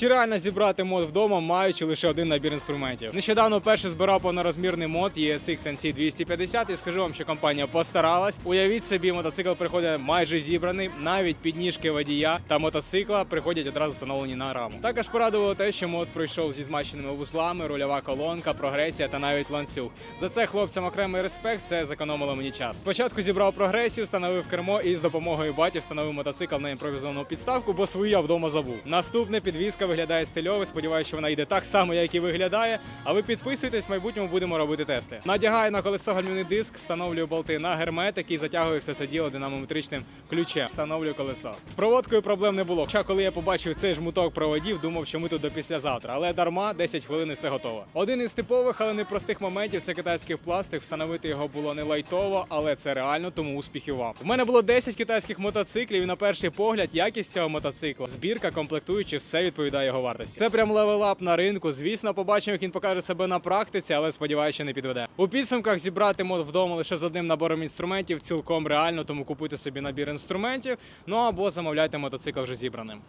Чи реально зібрати мод вдома, маючи лише один набір інструментів? Нещодавно вперше збирав повнорозмірний мод ESX NC 250 і скажу вам, що компанія постаралась. Уявіть собі, мотоцикл приходить майже зібраний, навіть підніжки водія та мотоцикла приходять одразу встановлені на раму. Також порадувало те, що мод пройшов зі змащеними вузлами, рульова колонка, прогресія та навіть ланцюг. За це хлопцям окремий респект. Це зекономило мені час. Спочатку зібрав прогресію, встановив кермо і з допомогою баті встановив мотоцикл на імпровізовану підставку, бо свою я вдома забув. Наступне підвізка виглядає стильово. Сподіваюся, що вона йде так само, як і виглядає. А ви підписуйтесь, в майбутньому будемо робити тести. Надягаю на колесо гальмівний диск, встановлюю болти на герметик і затягую все це діло динамометричним ключем. Встановлюю колесо. З проводкою проблем не було. Хоча, коли я побачив цей жмуток проводів, думав, що ми тут до післязавтра. Але дарма 10 хвилин і все готово. Один із типових, але не простих моментів це китайський пластик. Встановити його було не лайтово, але це реально, тому успіхів вам. У мене було 10 китайських мотоциклів, і на перший погляд якість цього мотоцикла, збірка, комплектуючи, все відповідає його вартості. Це прям левелап на ринку. Звісно, побачимо, як він покаже себе на практиці, але сподіваюся, що не підведе. У підсумках зібрати мод вдома лише з одним набором інструментів цілком реально, тому купуйте собі набір інструментів. Ну або замовляйте мотоцикл вже зібраним.